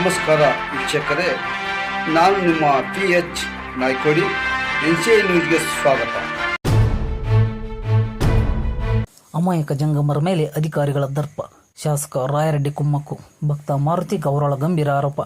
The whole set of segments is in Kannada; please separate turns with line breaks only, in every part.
ನಮಸ್ಕಾರ ವೀಕ್ಷಕರೇ, ನಾನು ನಿಮ್ಮ P H Naikodi N C I ನ್ಯೂಸ್ಗೆ ಸ್ವಾಗತ.
ಅಮಾಯಕ ಜಂಗಮರ ಮೇಲೆ ಅಧಿಕಾರಿಗಳ ದರ್ಪ, ಶಾಸಕ ರಾಯರೆಡ್ಡಿ ಕುಮ್ಮಕ್ಕು, ಭಕ್ತ ಮಾರುತಿ ಗೌರಳ ಗಂಭೀರ ಆರೋಪ.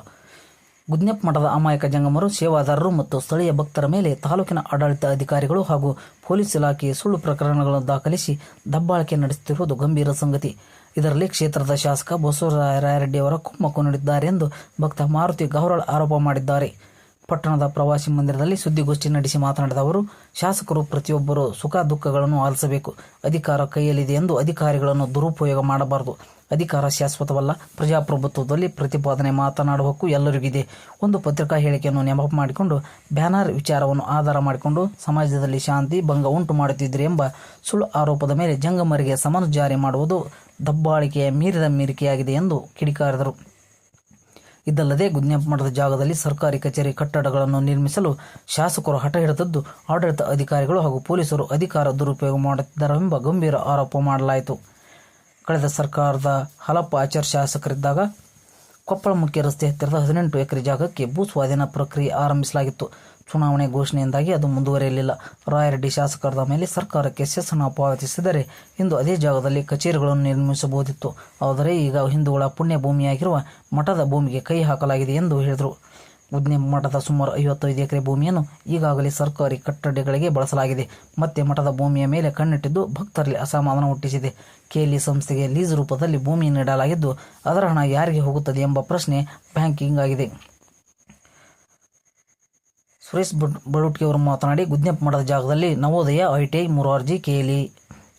ಗುದ್ನೆಪ್ ಮಠದ ಅಮಾಯಕ ಜಂಗಮರು, ಸೇವಾದಾರರು ಮತ್ತು ಸ್ಥಳೀಯ ಭಕ್ತರ ಮೇಲೆ ತಾಲೂಕಿನ ಆಡಳಿತ ಅಧಿಕಾರಿಗಳು ಹಾಗೂ ಪೊಲೀಸ್ ಇಲಾಖೆ ಸುಳ್ಳು ಪ್ರಕರಣಗಳನ್ನು ದಾಖಲಿಸಿ ದಬ್ಬಾಳಿಕೆ ನಡೆಸುತ್ತಿರುವುದು ಗಂಭೀರ ಸಂಗತಿ. ಇದರಲ್ಲಿ ಕ್ಷೇತ್ರದ ಶಾಸಕ ಬಸವರಾಯ ರಾಯರೆಡ್ಡಿ ಅವರ ಕುಮ್ಮಕ್ಕು ನೀಡಿದ್ದಾರೆ ಎಂದು ಭಕ್ತ ಮಾರುತಿ ಗೌರಳ ಆರೋಪ ಮಾಡಿದ್ದಾರೆ. ಪಟ್ಟಣದ ಪ್ರವಾಸಿ ಮಂದಿರದಲ್ಲಿ ಸುದ್ದಿಗೋಷ್ಠಿ ನಡೆಸಿ ಮಾತನಾಡಿದ ಅವರು, ಶಾಸಕರು ಪ್ರತಿಯೊಬ್ಬರು ಸುಖ ದುಃಖಗಳನ್ನು ಆಲಿಸಬೇಕು. ಅಧಿಕಾರ ಕೈಯಲ್ಲಿದೆ ಎಂದು ಅಧಿಕಾರಿಗಳನ್ನು ದುರುಪಯೋಗ ಮಾಡಬಾರದು. ಅಧಿಕಾರ ಶಾಶ್ವತವಲ್ಲ. ಪ್ರಜಾಪ್ರಭುತ್ವದಲ್ಲಿ ಪ್ರತಿಪಾದನೆ ಮಾತನಾಡುವ ಹಕ್ಕು ಎಲ್ಲರಿಗಿದೆ ಒಂದು ಪತ್ರಿಕಾ ಹೇಳಿಕೆಯನ್ನು ನೆನಪು ಮಾಡಿಕೊಂಡು, ಬ್ಯಾನರ್ ವಿಚಾರವನ್ನು ಆಧಾರ ಮಾಡಿಕೊಂಡು, ಸಮಾಜದಲ್ಲಿ ಶಾಂತಿ ಭಂಗ ಉಂಟು ಮಾಡುತ್ತಿದ್ದರು ಎಂಬ ಸುಳ್ಳು ಆರೋಪದ ಮೇಲೆ ಜಂಗಮರಿಗೆ ಸಮನ್ಸ್ ಜಾರಿ ಮಾಡುವುದು ದಬ್ಬಾಳಿಕೆಯ ಮೀರಿದ ಮೀರಿಕೆಯಾಗಿದೆ ಎಂದು ಕಿಡಿಕಾರಿದರು. ಇದಲ್ಲದೆ ಗುದ್ನೆಪ್ಪ ಮಠದ ಜಾಗದಲ್ಲಿ ಸರ್ಕಾರಿ ಕಚೇರಿ ಕಟ್ಟಡಗಳನ್ನು ನಿರ್ಮಿಸಲು ಶಾಸಕರು ಹಠ ಹಿಡಿದದ್ದು, ಆಡಳಿತ ಅಧಿಕಾರಿಗಳು ಹಾಗೂ ಪೊಲೀಸರು ಅಧಿಕಾರ ದುರುಪಯೋಗ ಮಾಡುತ್ತಿದ್ದಾರೆಂಬ ಗಂಭೀರ ಆರೋಪ ಮಾಡಲಾಯಿತು. ಕಳೆದ ಸರ್ಕಾರದ ಹಲಪ್ಪ ಆಚಾರ್ ಶಾಸಕರಿದ್ದಾಗ ಕೊಪ್ಪಳ ಮುಖ್ಯ ರಸ್ತೆ ಹತ್ತಿರದ ಹದಿನೆಂಟು ಎಕರೆ ಜಾಗಕ್ಕೆ ಭೂ ಸ್ವಾಧೀನ ಪ್ರಕ್ರಿಯೆ ಆರಂಭಿಸಲಾಗಿತ್ತು. ಚುನಾವಣೆ ಘೋಷಣೆಯಿಂದಾಗಿ ಅದು ಮುಂದುವರಿಯಲಿಲ್ಲ. ರಾಯರೆಡ್ಡಿ ಶಾಸಕರದ ಮೇಲೆ ಸರ್ಕಾರಕ್ಕೆ ಸೆಸ್ಸನ್ನು ಪಾವತಿಸಿದರೆ ಇಂದು ಅದೇ ಜಾಗದಲ್ಲಿ ಕಚೇರಿಗಳನ್ನು ನಿರ್ಮಿಸಬಹುದಿತ್ತು. ಆದರೆ ಈಗ ಹಿಂದೂಗಳ ಪುಣ್ಯ ಭೂಮಿಯಾಗಿರುವ ಮಠದ ಭೂಮಿಗೆ ಕೈ ಹಾಕಲಾಗಿದೆ ಎಂದು ಹೇಳಿದರು. ಉದ್ನೆ ಮಠದ ಸುಮಾರು ಐವತ್ತೈದು ಎಕರೆ ಭೂಮಿಯನ್ನು ಈಗಾಗಲೇ ಸರ್ಕಾರಿ ಕಟ್ಟಡಗಳಿಗೆ ಬಳಸಲಾಗಿದೆ. ಮತ್ತೆ ಮಠದ ಭೂಮಿಯ ಮೇಲೆ ಕಣ್ಣಿಟ್ಟಿದ್ದು ಭಕ್ತರಲ್ಲಿ ಅಸಮಾಧಾನ ಹುಟ್ಟಿಸಿದೆ. ಕೇಲಿ ಸಂಸ್ಥೆಗೆ ಲೀಸ್ ರೂಪದಲ್ಲಿ ಭೂಮಿ ನೀಡಲಾಗಿದ್ದು ಅದರ ಹಣ ಯಾರಿಗೆ ಹೋಗುತ್ತದೆ ಎಂಬ ಪ್ರಶ್ನೆ ಬ್ಯಾಂಕಿಂಗ್ ಆಗಿದೆ. ಸುರೇಶ್ ಬಳುಟ್ಗಿ ಅವರು ಮಾತನಾಡಿ ಗುದ್ನೆಪ್ಪ ಮಠದ ಜಾಗದಲ್ಲಿ ನವೋದಯ ಐಟಿಐ ಮುರಾರ್ಜಿ, ಕೇಲಿ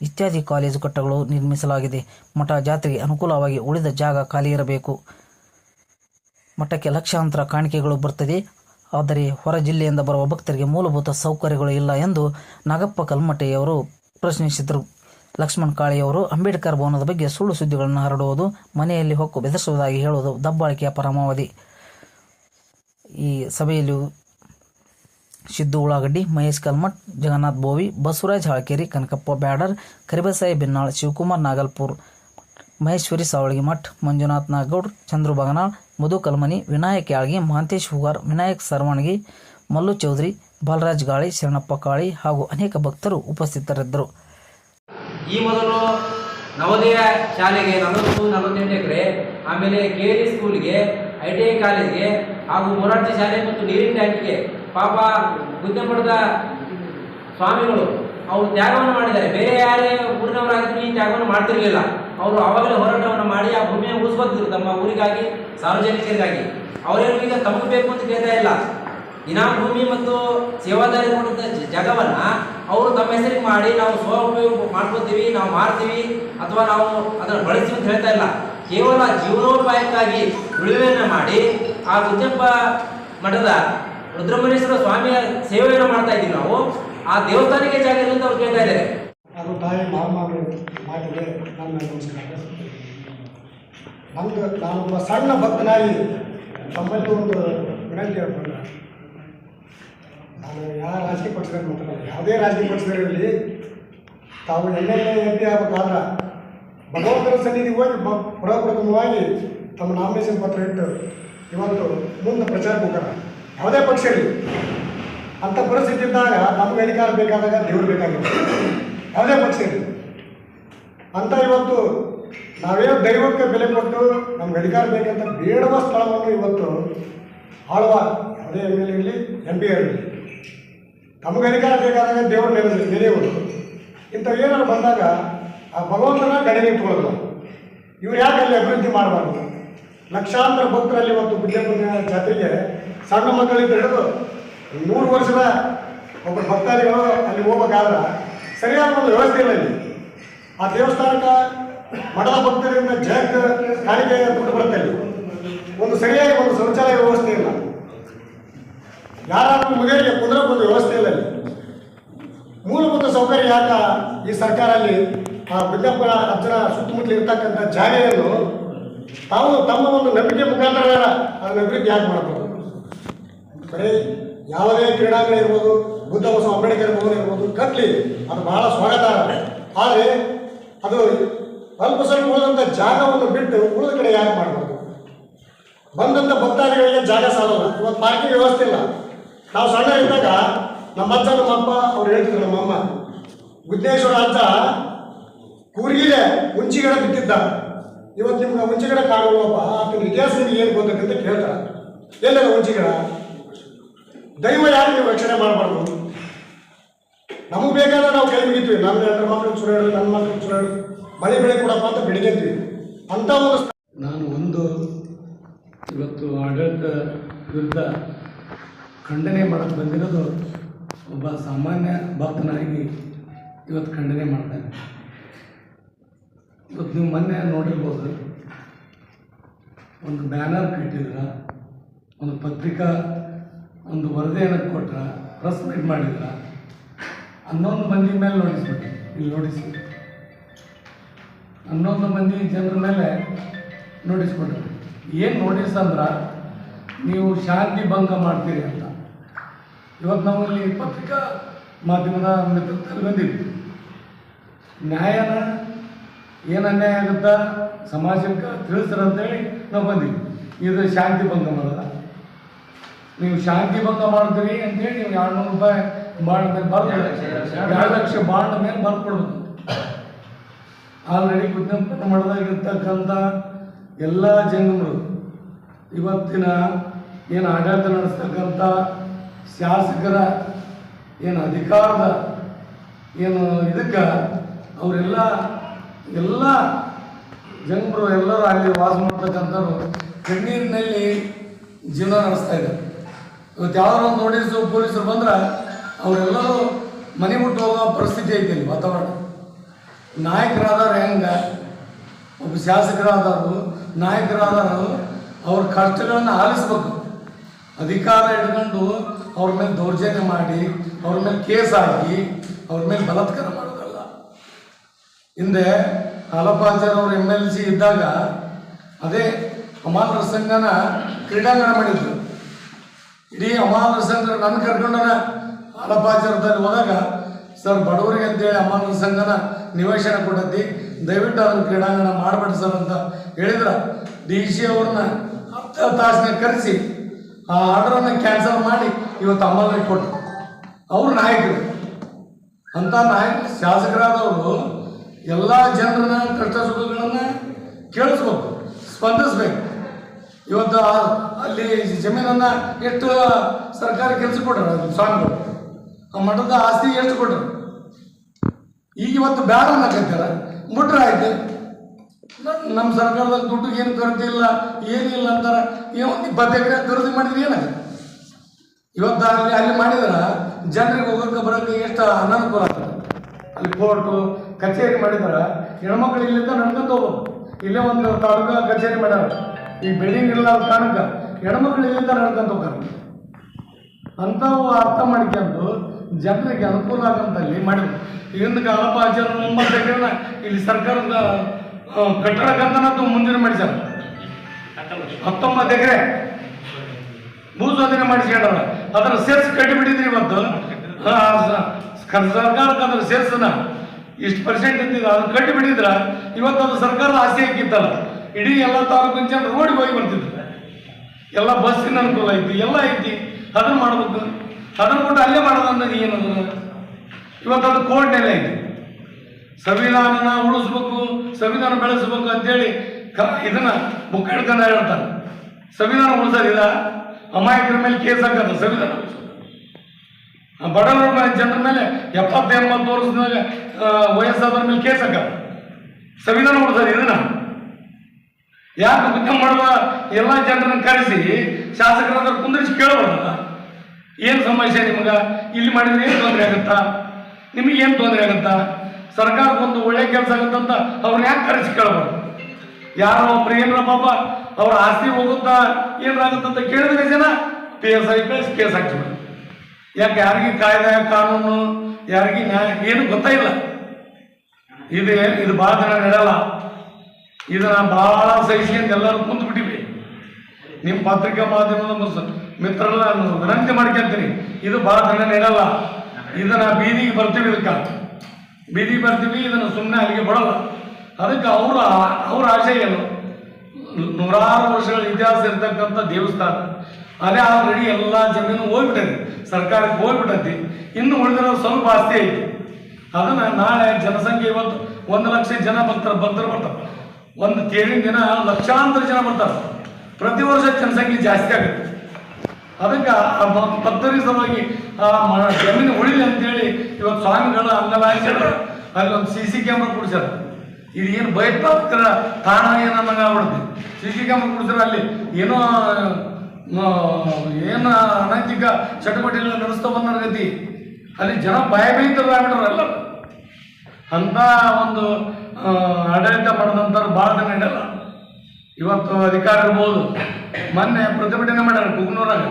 ಇತ್ಯಾದಿ ಕಾಲೇಜು ಕಟ್ಟಡಗಳು ನಿರ್ಮಿಸಲಾಗಿದೆ. ಮಠ ಜಾತ್ರೆಗೆ ಅನುಕೂಲವಾಗಿ ಉಳಿದ ಜಾಗ ಖಾಲಿ ಇರಬೇಕು. ಮಠಕ್ಕೆ ಲಕ್ಷಾಂತರ ಕಾಣಿಕೆಗಳು ಬರ್ತದೆ ಆದರೆ ಹೊರ ಜಿಲ್ಲೆಯಿಂದ ಬರುವ ಭಕ್ತರಿಗೆ ಮೂಲಭೂತ ಸೌಕರ್ಯಗಳು ಇಲ್ಲ ಎಂದು ನಾಗಪ್ಪ ಕಲ್ಮಟ್ಟೆಯವರು ಪ್ರಶ್ನಿಸಿದರು. ಲಕ್ಷ್ಮಣ್ ಕಾಳೆಯವರು, ಅಂಬೇಡ್ಕರ್ ಭವನದ ಬಗ್ಗೆ ಸುಳ್ಳು ಸುದ್ದಿಗಳನ್ನು ಹರಡುವುದು, ಮನೆಯಲ್ಲಿ ಹೊಕ್ಕು ಬೆದರಿಸುವುದಾಗಿ ಹೇಳುವುದು ದಬ್ಬಾಳಿಕೆಯ ಪರಮಾವಧಿ. ಈ ಸಭೆಯಲ್ಲಿ ಸಿದ್ದು ಉಳ್ಳಾಗಡ್ಡಿ, ಮಹೇಶ್ ಕಲ್ಮಠ್, ಜಗನ್ನಾಥ್ ಬೋವಿ, ಬಸವರಾಜ್ ಹಾಳ್ಕೇರಿ, ಕನಕಪ್ಪ ಬ್ಯಾಡರ್ ಕರಿಬಸಾಯಿ ಬೆನ್ನಾಳ್, ಶಿವಕುಮಾರ್ ನಾಗಲ್ಪುರ್, ಮಹೇಶ್ವರಿ ಸಾವಳಗಿ ಮಠ್, ಮಂಜುನಾಥ್ ನಾಗೌಡ್ ಚಂದ್ರು ಬಗನಾಳ್, ಮಧು ಕಲ್ಮನಿ, ವಿನಾಯಕ್ ಯಾಳ್ಗಿ, ಮಹಾಂತೇಶ್ ಹುಗಾರ್, ವಿನಾಯಕ್ ಸರ್ವಣಗಿ, ಮಲ್ಲು ಚೌಧರಿ, ಬಾಲರಾಜ್ ಗಾಳಿ, ಶರಣಪ್ಪ ಕಾಳಿ ಹಾಗೂ ಅನೇಕ ಭಕ್ತರು ಉಪಸ್ಥಿತರಿದ್ದರು.
ಈ ಮೊದಲು ನವೋದಯ ಶಾಲೆಗೆ ನಲವತ್ತು, ನಲವತ್ತೆಂಟು ಎಕರೆ, ಆಮೇಲೆ ಕೆ ಸ್ಕೂಲ್ಗೆ, ಐ ಟಿ ಐ ಕಾಲೇಜ್ಗೆ ಹಾಗೂ ಮೊರಾರ್ಜಿ ಶಾಲೆ ಮತ್ತು ನೀರಿನ ಟ್ಯಾಂಕಿಗೆ ಪಾಪ ಬುದ್ಧಪಡದ ಸ್ವಾಮಿಗಳು, ಅವರು ತ್ಯಾಗವನ್ನು ಮಾಡಿದ್ದಾರೆ. ಬೇರೆ ಯಾರೇ ಊರಿನವರಾಗಿದ್ರು ಈ ತ್ಯಾಗವನ್ನು ಮಾಡ್ತಿರ್ಲಿಲ್ಲ. ಅವರು ಆವಾಗಲೇ ಹೋರಾಟವನ್ನು ಮಾಡಿ ಆ ಭೂಮಿಯನ್ನು ಉಳಿಸ್ಕೊತಿದ್ರು ತಮ್ಮ ಊರಿಗಾಗಿ, ಸಾರ್ವಜನಿಕರಿಗಾಗಿ. ಅವರೇನು ಈಗ ತಮಗೆ ಬೇಕು ಅಂತ ಕೇಳ್ತಾ ಇಲ್ಲ. ದಿನಾ ಭೂಮಿ ಮತ್ತು ಸೇವಾದಾರಿ ಜಾಗವನ್ನ ಅವರು ತಮ್ಮ ಹೆಸರಿಗೆ ಮಾಡಿ ನಾವು ಸ್ವ ಉಪಯೋಗ ಮಾಡ್ಕೋತೀವಿ, ನಾವು ಮಾರ್ತೀವಿ, ಅಥವಾ ನಾವು ಅದನ್ನು ಬಳಸ್ತೀವಿ ಅಂತ ಹೇಳ್ತಾ ಇಲ್ಲ. ಕೇವಲ ಜೀವನೋಪಾಯಕ್ಕಾಗಿ ಉಳಿವೆಯನ್ನು ಮಾಡಿ ಆ ಗುಜ್ಜಪ್ಪ ಮಠದ ರುದ್ರಮಣೇಶ್ವರ ಸ್ವಾಮಿಯ ಸೇವೆಯನ್ನು ಮಾಡ್ತಾ ಇದ್ದೀವಿ ನಾವು. ಆ ದೇವಸ್ಥಾನಕ್ಕೆ ಜಾಗ ಇಲ್ಲ ಅಂತ ಅವ್ರು ಕೇಳ್ತಾ ಇದ್ದಾರೆ.
ಅದು ತಾಯಿ ಮಹಾಮಾರಿ ಮಾತಿಗೆ ನನ್ನ ನಮಸ್ಕಾರ. ನಮ್ದು ನಾನೊಬ್ಬ ಸಣ್ಣ ಭಕ್ತನಾಗಿ ತಮ್ಮಲ್ಲಿ ಒಂದು ವಿನಂತಿ ಹೇಳ್ಕೊಂಡ. ನಾನು ಯಾವ ರಾಜಕೀಯ ಪಕ್ಷದಲ್ಲಿ ಮಾತಾಡಲ್ಲ ಯಾವುದೇ ರಾಜಕೀಯ ಪಕ್ಷದಲ್ಲಿರಲಿ ತಾವು ಎಣ್ಣೆ ಎಲ್ ಆಗಬೇಕಾದ್ರೆ ಭಗವಂತನ ಸನ್ನಿಧಿ ಹೋಗಿ ಬ ತಮ್ಮ ನಾಮಿನೇಷನ್ ಪತ್ರ ಇಟ್ಟು ಇವತ್ತು ಮುಂದೆ ಪ್ರಚಾರಕ್ಕೆ ಹೋಗಾರ ಯಾವುದೇ ಪಕ್ಷ ಇರಲಿ ಅಂಥ ಪರಿಸ್ಥಿತಿ ಇದ್ದಾಗ ನಮ್ಮ ಅಧಿಕಾರ ಬೇಕಾದಾಗ ದೇವ್ರು ಬೇಕಾಗಿತ್ತು. ಯಾವುದೇ ಪಕ್ಷ ಇರಲಿ ಅಂತ ಇವತ್ತು ನಾವೇ ದೈವಕ್ಕೆ ಬೆಲೆ ಕೊಟ್ಟು ನಮ್ಗೆ ಅಧಿಕಾರ ಬೇಕಂತ ಬೇಡವ ಸ್ಥಳವನ್ನು ಇವತ್ತು ಆಳುವ ಯಾವುದೇ ಎಂ ಎಲ್ ಇರಲಿ ಎಂ ಪಿ ಇರಲಿ ನಮಗೆ ಅಧಿಕಾರ ಬೇಕಾದಾಗ ದೇವರು ನೆಲೆ ನೆನೆಯುವುದು ಇಂಥವು ಏನಾದ್ರು ಬಂದಾಗ ಆ ಭಗವಂತನ ಗಣನೆ ಇಟ್ಕೊಳ್ಳೋದು ಇವ್ರು ಯಾಕೆ ಅಲ್ಲಿ ಅಭಿವೃದ್ಧಿ ಮಾಡಬಾರ್ದು? ಲಕ್ಷಾಂತರ ಭಕ್ತರಲ್ಲಿ ಇವತ್ತು ಬುದ್ಧಪುರ ಜಾತ್ರೆಗೆ ಸಣ್ಣ ಮಕ್ಕಳಿಂದ ಹಿಡಿದು ಮೂರು ವರ್ಷದ ಒಬ್ಬ ಭಕ್ತಾದಿಗಳು ಅಲ್ಲಿ ಹೋಗ್ಬೇಕಾದ್ರೆ ಸರಿಯಾದ ಒಂದು ವ್ಯವಸ್ಥೆ ಇಲ್ಲ ಇಲ್ಲಿ. ಆ ದೇವಸ್ಥಾನಕ್ಕೆ ಮಠದ ಭಕ್ತರಿಂದ ಜಗ್ ಕಾಣಿಕೆ ದುಡ್ಡು ಬರುತ್ತೆ ಅಲ್ಲಿ. ಒಂದು ಸರಿಯಾಗಿ ಒಂದು ಶೌಚಾಲಯ ವ್ಯವಸ್ಥೆ ಇಲ್ಲ. ಯಾರಾದ್ರೂ ಮುಗಿಯಲಿಕ್ಕೆ ಕುದುರಕ್ಕೆ ಒಂದು ವ್ಯವಸ್ಥೆ ಇಲ್ಲ ಅಲ್ಲಿ. ಮೂಲಭೂತ ಸೌಕರ್ಯ ಯಾಕ ಈ ಸರ್ಕಾರ ಅಲ್ಲಿ ಆ ಬಿಜಾಪುರ ಅಜ್ಜನ ಸುತ್ತಮುತ್ತಲು ಇರ್ತಕ್ಕಂಥ ಜಾಗೆಯನ್ನು ತಾವು ತಮ್ಮ ಒಂದು ನಂಬಿಕೆ ಮುಖಾಂತರ ಆ ಅಭಿವೃದ್ಧಿ ಯಾಕೆ ಮಾಡಬಹುದು ಬರೀ ಯಾವುದೇ ಕ್ರೀಡಾಂಗಣ ಇರ್ಬೋದು, ಬುದ್ಧ ಬಸವ ಅಂಬೇಡ್ಕರ್ ಭವನ ಇರ್ಬೋದು, ಕಟ್ಲಿ, ಅದು ಬಹಳ ಸ್ವಾಗತ. ಆದರೆ ಅದು ಅಲ್ಪ ಸ್ವಲ್ಪ ಹೋದಂಥ ಜಾಗವನ್ನು ಬಿಟ್ಟು ಉಳಿದ ಕಡೆ ಯಾಕೆ ಮಾಡಬಾರ್ದು ಬಂದಂಥ ಭಕ್ತಾದಿಗಳಿಗೆ ಜಾಗ ಸಾಲಲ್ಲ. ಇವತ್ತು ಪಾರ್ಕಿಂಗ್ ವ್ಯವಸ್ಥೆ ಇಲ್ಲ. ನಾವು ಸಣ್ಣ ಇದ್ದಾಗ ನಮ್ಮ ಅಜ್ಜ, ನಮ್ಮ ಅಪ್ಪ ಅವ್ರು ಹೇಳ್ತಿದ್ರು, ನಮ್ಮ ಅಮ್ಮ ಗುದ್ದೇಶ್ವರ ಅಜ್ಜ ಕೂರ್ಗಿಲೆ ಹುಂಚಿಗಿಡ ಬಿತ್ತಿದ್ದ ಇವತ್ತು ನಿಮ್ಗೆ ಉಂಚಿಗಡ ಕಾಣುವಪ್ಪ ಆತನ ಇತಿಹಾಸ ಏನು ಗೊತ್ತೈತೆ ಅಂತ ಕೇಳ್ತಾರೆ. ಎಲ್ಲೆಲ್ಲ ಹುಂಚಿಗಿಡ? ದೈವ ಯಾರು ನೀವು ರಕ್ಷಣೆ ಮಾಡಬಾರ್ದು? ನಮಗೆ ಬೇಕಾದ್ರೆ ನಾವು ಕೈ ಮುಗಿತೀವಿ ನಮ್ಮ ಮಾತ್ರ ಮಕ್ಕಳು ಸುರೇಳು ನನ್ನ ಮಕ್ಕಳು ಸುರೇಳು ಮಳೆ ಬೆಳೆ ಕೊಡಪ್ಪ ಅಂತ ಬೆಳಿಗ್ಗೆಂತೀವಿ ಅಂತ ಒಂದು
ನಾನು ಒಂದು ಇವತ್ತು ಆಡಳಿತ ವಿರುದ್ಧ ಖಂಡನೆ ಮಾಡಕ್ಕೆ ಬಂದಿರೋದು ಒಬ್ಬ ಸಾಮಾನ್ಯ ಭಕ್ತನಾಗಿ ಇವತ್ತು ಖಂಡನೆ ಮಾಡ್ತಾನೆ ಇವತ್ತು ನೀವು ಮೊನ್ನೆ ನೋಡಿರ್ಬೋದು, ಒಂದು ಬ್ಯಾನರ್ ಕಟ್ಟಿದ್ರ, ಒಂದು ಪತ್ರಿಕಾ ಒಂದು ವರದಿಯನ್ನು ಕೊಟ್ರ ಪ್ರೆಸ್ ಮೀಟ್ ಮಾಡಿದ್ರ, ಹನ್ನೊಂದು ಮಂದಿ ಮೇಲೆ ನೋಡಿಸ್ಬೇಕು ಇಲ್ಲಿ ನೋಡಿಸಿ ಹನ್ನೊಂದು ಮಂದಿ ಜನರ ಮೇಲೆ ನೋಟಿಸ್ ಏನು ನೋಟಿಸ್ ಅಂದ್ರೆ, ನೀವು ಶಾಂತಿ ಭಂಗ ಮಾಡ್ತೀರಿ ಅಂತ. ಇವತ್ತು ನಾವು ಪತ್ರಿಕಾ ಮಾಧ್ಯಮದ ನೇತೃತ್ವದಲ್ಲಿ ಬಂದಿದ್ವಿ. ನ್ಯಾಯನ ಏನು ಅನ್ಯಾಯ ಆಗುತ್ತಾ, ಸಮಾಜಕ್ಕೆ ತಿಳಿಸ್ರ ಅಂತೇಳಿ ನಾವು ಬಂದಿದ್ವಿ. ಇದು ಶಾಂತಿ ಭಂಗ ಮಾಡೋದ? ನೀವು ಶಾಂತಿ ಭಂಗ ಮಾಡ್ತೀರಿ ಅಂತೇಳಿ ನೀವು ಎರಡು ನೂರು ರೂಪಾಯಿ ಬಾಂಡ್ ಮೇಲೆ ಬರ್ಕೊಡ್ಬೇಕು ಎರಡು ಲಕ್ಷ. ಬಾಂಡ್ ಮೇಲೆ ಬರ್ಕೊಡ್ಬೇಕು. ಆಲ್ರೆಡಿ ಮಾಡದಾಗಿರ್ತಕ್ಕಂಥ ಎಲ್ಲ ಜನರು ಇವತ್ತಿನ ಏನು ಆಡಳಿತ ನಡೆಸ್ತಕ್ಕಂಥ ಶಾಸಕರ ಏನು ಅಧಿಕಾರದ ಏನು ಇದಕ್ಕೆ ಅವರೆಲ್ಲ ಎಲ್ಲ ಜನರು ಎಲ್ಲರೂ ಅಲ್ಲಿ ವಾಸ ಮಾಡ್ತಕ್ಕಂಥವ್ರು. ಕಣ್ಣೀರಿನಲ್ಲಿ ಜೀವನ ನಡೆಸ್ತಾ ಇದ್ದಾರೆ. ಇವತ್ತು ಯಾವ್ದಾರ ಒಂದು ಪೊಲೀಸರು ಬಂದ್ರೆ ಅವರೆಲ್ಲರೂ ಮನೆ ಬಿಟ್ಟು ಹೋಗೋ ಪರಿಸ್ಥಿತಿ ಐತೆ ಇಲ್ಲಿ ವಾತಾವರಣ. ನಾಯಕರಾದವ್ರು ಹೆಂಗ? ಒಬ್ಬ ಶಾಸಕರಾದವರು, ನಾಯಕರಾದವರು ಅವ್ರ ಕಷ್ಟಗಳನ್ನು ಆಲಿಸ್ಬೇಕು. ಅಧಿಕಾರ ಹಿಡ್ಕೊಂಡು ಅವ್ರ ಮೇಲೆ ದೌರ್ಜನ್ಯ ಮಾಡಿ, ಅವ್ರ ಮೇಲೆ ಕೇಸ್ ಹಾಕಿ, ಅವ್ರ ಮೇಲೆ ಬಲಾತ್ಕಾರ ಮಾಡೋದಲ್ಲ. ಹಿಂದೆ ಹಾಲಪ್ಪಾಚಾರ್ ಅವರು ಎಂ ಎಲ್ ಸಿ ಇದ್ದಾಗ ಅದೇ ಅಮಾನ ಸಂಘನ ಕ್ರೀಡಾಂಗಣ ಮಾಡಿದ್ರು. ಇಡೀ ಅಮಾನಸ ಸಂಘ ನನ್ನ ಕರ್ಕೊಂಡನ ಅಲಪಾಚಾರದಲ್ಲಿ ಹೋದಾಗ, ಸರ್, ಬಡವರಿಗೆ ಅಂತೇಳಿ ಅಮಾನ ಸಂಘನ ನಿವೇಶನ ಕೊಟ್ಟದ್ದಿ, ದಯವಿಟ್ಟು ಅದನ್ನು ಕ್ರೀಡಾಂಗಣ ಮಾಡಬೇಡಿ ಸರ್ ಅಂತ ಹೇಳಿದ್ರ. ಡಿ ಸಿ ಅವ್ರನ್ನ ಹತ್ತು ತಾಸಿನ ಕರೆಸಿ ಆ ಆರ್ಡರನ್ನು ಕ್ಯಾನ್ಸಲ್ ಮಾಡಿ ಇವತ್ತು ಅಮಾನಿಗೆ ಕೊಟ್ಟರು ಅವ್ರ ನಾಯಕರು. ಅಂತ ನಾಯಕ ಶಾಸಕರಾದವರು ಎಲ್ಲ ಜನರನ್ನ ಕಷ್ಟ ಸುಖಗಳನ್ನ ಕೇಳಿಸ್ಬೇಕು, ಸ್ಪಂದಿಸ್ಬೇಕು. ಇವತ್ತು ಅಲ್ಲಿ ಜಮೀನನ್ನ ಎಷ್ಟು ಸರ್ಕಾರ ಕೆಲಸ ಅದು ಸ್ವಾಮಿಗಳು ಆ ಮಠದ ಆಸ್ತಿ ಎಷ್ಟು ಕೊಟ್ರು? ಈಗ ಇವತ್ತು ಬ್ಯಾಡ ಅನ್ನಕತ್ತಾರ ಮುಟ್ರೆ ಆಯ್ತು. ನಮ್ಮ ಸರ್ಕಾರದ ದುಡ್ಡು ಏನು ಕೊರತೆ ಇಲ್ಲ ಏನಿಲ್ಲ ಅಂತಾರ. ಏನು ಒಂದು ಇಪ್ಪತ್ತು ಎಕರೆ ಖರೀದಿ ಮಾಡಿದ್ರೆ ಏನಾಗುತ್ತೆ? ಇವತ್ತು ಅಲ್ಲಿ ಅಲ್ಲಿ ಮಾಡಿದ್ರ ಜನರಿಗೆ ಹೋಗೋಕೆ ಬರೋಕೆ ಎಷ್ಟು ಅನಾನುಕೂಲ ಆಗ್ತದೆ. ಅಲ್ಲಿ ಕೋರ್ಟು, ಕಚೇರಿ ಮಾಡಿದಾರ ಹೆಣ್ಮಕ್ಳು ಇಲ್ಲಿಂದ ನಡ್ಕೊಂತ ಹೋಗ್ಬೋದು ಇಲ್ಲೇ ಒಂದು ತಾಲೂಕು ಕಚೇರಿ ಮಾಡ್ಯಾರ. ಈ ಬಿಲ್ಡಿಂಗ್ ಇಲ್ಲ ಕಾರಣಕ್ಕೆ. ಹೆಣ್ಮಕ್ಳು ಇಲ್ಲಿಂದ ನಡ್ಕೊಂತ ಹೋಗ್ತಾರೆ ಅಂಥವು ಅರ್ಥ ಮಾಡ್ಕೊಂಡು ಜನರಿಗೆ ಅನುಕೂಲ ಆಗಂತಲ್ಲಿ ಮಾಡಿದ್ರು. ಇಲ್ಲಿಂದ ಕಾಲಪ್ಪ ಆಚಾರ ಮುಂಬರ್ಬೇಕನ್ನ ಇಲ್ಲಿ ಸರ್ಕಾರದ ಕಟ್ಟಡಕ್ಕಂತನ ಮುಂದಿನ ಮಾಡಿಸ್ಯಾರ. ಹತ್ತೊಂಬತ್ತು ಎಕರೆ. ಭೂಸ್ವಾಧೀನ ಮಾಡಿಸ್ಕೊಂಡಾರ ಅದರ ಸೇರ್ಸ್ ಕಟ್ಟಿಬಿಟ್ಟಿದ್ರಿ ಇವತ್ತು. ಸರ್ಕಾರಕ್ಕೆ ಅದರ ಸೇರ್ಸನ್ನ ಇಷ್ಟು ಪರ್ಸೆಂಟ್ ಇದ್ದಿದ್ದು ಅದನ್ನ ಕಟ್ಟಿಬಿಟ್ಟಿದ್ರ, ಇವತ್ತು ಅದು ಸರ್ಕಾರದ ಆಸೆ ಹಾಕಿತ್ತಲ್ಲ. ಇಡೀ ಎಲ್ಲ ತಾಲೂಕಿನ ಜನರು ರೋಡಿಗೆ ಹೋಗಿ ಬರ್ತಿದ್ರು. ಎಲ್ಲ ಬಸ್ಸಿನ ಅನುಕೂಲ ಐತಿ, ಎಲ್ಲ ಐತಿ. ಅದನ್ನು ಮಾಡ್ಬೇಕು. ಅದನ್ನು ಕೊಟ್ಟು ಅಲ್ಲೇ ಮಾಡೋದಂದ್ರೆ ಏನದು ಇವತ್ತು ಅದು ಕೋರ್ಟ್ನೆಲ್ಲ ಐತಿ. ಸಂವಿಧಾನನ ಉಳಿಸ್ಬೇಕು, ಸಂವಿಧಾನ ಬೆಳೆಸ್ಬೇಕು ಅಂತೇಳಿ ಕ ಇದನ್ನ ಬುಕ್ ಹೇಳ್ತಾರೆ. ಸಂವಿಧಾನ ಉಳಿಸೋದಿಲ್ಲ, ಅಮಾಯಕರ ಮೇಲೆ ಕೇಸ್ ಹಾಕೋದು, ಸಂವಿಧಾನ ಬಡವರ ಮೇಲೆ, ಜನರ ಮೇಲೆ, ಎಪ್ಪತ್ತು, ಎಂಬತ್ತು ವರ್ಷದಾಗ ವಯಸ್ಸಾದ್ರ ಮೇಲೆ ಕೇಸ್ ಹಾಕೋದು. ಸಂವಿಧಾನ ಉಳಿಸೋದು ಇದನ್ನ. ಯಾಕೆ ಬುದ್ಧ ಮಾಡುವ? ಎಲ್ಲ ಜನರನ್ನು ಕರೆಸಿ ಶಾಸಕರಾದ ಕುಂದರಿಸಿ ಕೇಳಬಾರ್ದಲ್ಲ ಏನು ಸಮಸ್ಯೆ ನಿಮಗೆ? ಇಲ್ಲಿ ಮಾಡಿದ್ರೆ ಏನು ತೊಂದರೆ ಆಗುತ್ತಾ? ನಿಮಗೆ ಏನು ತೊಂದರೆ ಆಗುತ್ತಾ? ಸರ್ಕಾರಕ್ಕೊಂದು ಒಳ್ಳೆ ಕೆಲಸ ಆಗುತ್ತಂತ ಅವ್ರನ್ನ ಯಾಕೆ ಕರೆಸಿ ಕೇಳಬಾರ್ದು? ಯಾರೋ ಒಬ್ರು ಏನ್ರ ಪಾಪ ಅವ್ರ ಆಸ್ತಿ ಹೋಗುತ್ತಾ ಏನಾಗುತ್ತಂತ ಕೇಳಿದ್ರೆ ಜನ ಪಿ ಎಸ್ ಐ ಕಳಿಸಿ ಕೇಸ್ ಹಾಕ್ತಿದ್ರು ಯಾಕೆ ಯಾರಿಗೆ ಕಾಯ್ದೆ, ಕಾನೂನು, ಯಾರಿಗೆ ನ್ಯಾಯ, ಏನು ಗೊತ್ತಾಯಿಲ್ಲ ಇದು ಇದು ಭಾಳ ಜನ ನಡೆಯಲ್ಲ. ಇದನ್ನ ಭಾಳ ಸಹಿಸ್ಕೊಂಡು ಎಲ್ಲರೂ ಕುಂತು ಬಿಟ್ಟಿವಿ ನಿಮ್ಮ ಪತ್ರಿಕಾ ಮಾಧ್ಯಮದ ಮಿತ್ರರೆಲ್ಲ ವಿನಂತಿ ಮಾಡ್ಕೊಂತೀನಿ ಇದು ಬಹಳ ಜನ ಇರಲ್ಲ. ಇದನ್ನ ಬೀದಿಗೆ ಬರ್ತೀವಿ ಇದಕ್ಕೆ. ಬೀದಿಗೆ ಬರ್ತೀವಿ, ಇದನ್ನ ಸುಮ್ಮನೆ ಅಲ್ಲಿಗೆ ಬಿಡಲ್ಲ. ಅದಕ್ಕೆ ಅವರ, ಅವ್ರ ಆಶೆ ಏನು? ನೂರಾರು ವರ್ಷಗಳ ಇತಿಹಾಸ ಇರ್ತಕ್ಕಂಥ ದೇವಸ್ಥಾನ. ಅದೇ ಆಲ್ರೆಡಿ ಎಲ್ಲ ಜಮೀನು ಹೋಗ್ಬಿಟ್ಟೈತಿ ಸರ್ಕಾರಕ್ಕೆ ಹೋಗ್ಬಿಟ್ಟೈತಿ ಇನ್ನು ಉಳಿದಿರೋ ಸ್ವಲ್ಪ ಆಸ್ತಿ ಐತಿ. ಅದನ್ನ ನಾಳೆ ಜನಸಂಖ್ಯೆ ಇವತ್ತು ಒಂದು ಲಕ್ಷ ಜನ ಬರ್ತಾರೆ ಭಕ್ತರು ಬರ್ತಾರೆ. ಒಂದು ತೇರಿನ ದಿನ ಲಕ್ಷಾಂತರ ಜನ ಬರ್ತಾರೆ. ಪ್ರತಿ ವರ್ಷ ಜನಸಂಖ್ಯೆ ಜಾಸ್ತಿ ಆಗುತ್ತೆ. ಅದಕ್ಕೆ ಆ ಸಲುವಾಗಿ ಆ ಜಮೀನು ಉಳಿಲಿ ಅಂತೇಳಿ ಇವತ್ತು ಸ್ವಾಮಿಗಳು ಅಂಗಲಾಯಿಸ್ಯಾರ ಅಲ್ಲಿ ಒಂದು ಸಿ ಸಿ ಕ್ಯಾಮ್ರಾ ಕೊಡಿಸ್ಯಾರ ಇದು ಏನು ಭಯೋತ್ಪಾದಕರ ತಾಣ ನಮಗೆ ಆಗ್ಬಿಡುತ್ತೆ. ಸಿ ಸಿ ಕ್ಯಾಮ್ರಾ ಕೊಡಿಸ್ಯಾರ ಅಲ್ಲಿ ಏನೋ ಏನು ಅನೈತಿಕ ಚಟುವಟಿಕೆಗಳು ನಡೆಸ್ತಾ ಬಂದ ಗತಿ ಅಲ್ಲಿ ಜನ ಭಯಭೀತರಾಗ್ಬಿಟ್ರೆ ಎಲ್ಲ. ಅಂತ ಒಂದು ಆಡಳಿತ ಮಾಡಿದಂಥವ್ರು ಭಾಳ ದಿನ ಇಡಲ್ಲ ಇವತ್ತು ಅಧಿಕಾರ ಇರ್ಬೋದು. ಮೊನ್ನೆ ಪ್ರತಿಭಟನೆ ಮಾಡ್ಯಾರ ಕುಗ್ನೂರಾಗ.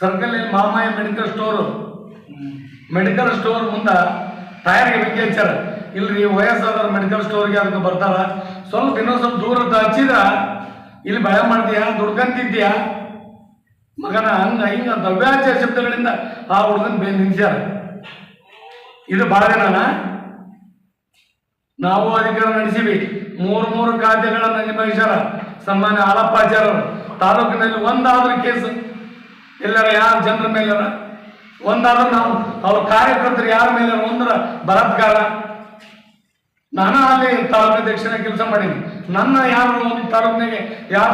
ಸರ್ಕಲ್ ಮಾಮಾಯ ಮೆಡಿಕಲ್ ಸ್ಟೋರು ಮೆಡಿಕಲ್ ಸ್ಟೋರ್ ಮುಂದೆ ಟೈರ್ಗೆ ಬೆಂಕಿ ಹಚ್ಚಾರ ಇಲ್ರಿ ವಯಸ್ಸಾದವ್ರ ಮೆಡಿಕಲ್ ಸ್ಟೋರ್ಗೆ ಅದಕ್ಕೆ ಬರ್ತಾರ. ಸ್ವಲ್ಪ ಇನ್ನೊಂದು ಸ್ವಲ್ಪ ದೂರ ಹಚ್ಚಿದ್ರ, ಇಲ್ಲಿ ಭಯ ಮಾಡ್ತೀಯಾ ದುಡ್ಕಂತಿದ್ದೀಯಾ ಮಗನ ಹಂಗ ಹಿಂಗ ದ್ರವ್ಯಾಚಾರ ಶಬ್ದಗಳಿಂದ ಆ ಹುಡುಗನ ನಿಂತ್ಯಾರ ಇದು ಭಾಳ ದಿನನಾ? ನಾವು ಅಧಿಕಾರ ನಡೆಸಿವಿ. ಮೂರು ಮೂರು ಖಾತೆಗಳನ್ನು ನಿಭಾಯಿಸ್ಯಾರ ಸನ್ಮಾನ್ಯ ಆಳಪ್ಪಾಚಾರ್ಯರು ತಾಲೂಕಿನಲ್ಲಿ ಒಂದಾದ್ರೂ ಕೇಸ್. ಎಲ್ಲರ ಯಾರ ಜನರ ಮೇಲೆ ಒಂದಾದ್ರೂ ನಾವು, ಅವ್ರ ಕಾರ್ಯಕರ್ತರು ಯಾರ ಮೇಲೆ ಒಂದರ ಬಲಾತ್ಕಾರ. ನಾನು ಅಲ್ಲಿ ತಾಲೂಕಿನ ದಕ್ಷಿಣ ಕೆಲಸ ಮಾಡೀನಿ ನನ್ನ ಯಾರು ಒಂದು ತಾಲೂಕಿನಾಗೆ ಯಾರ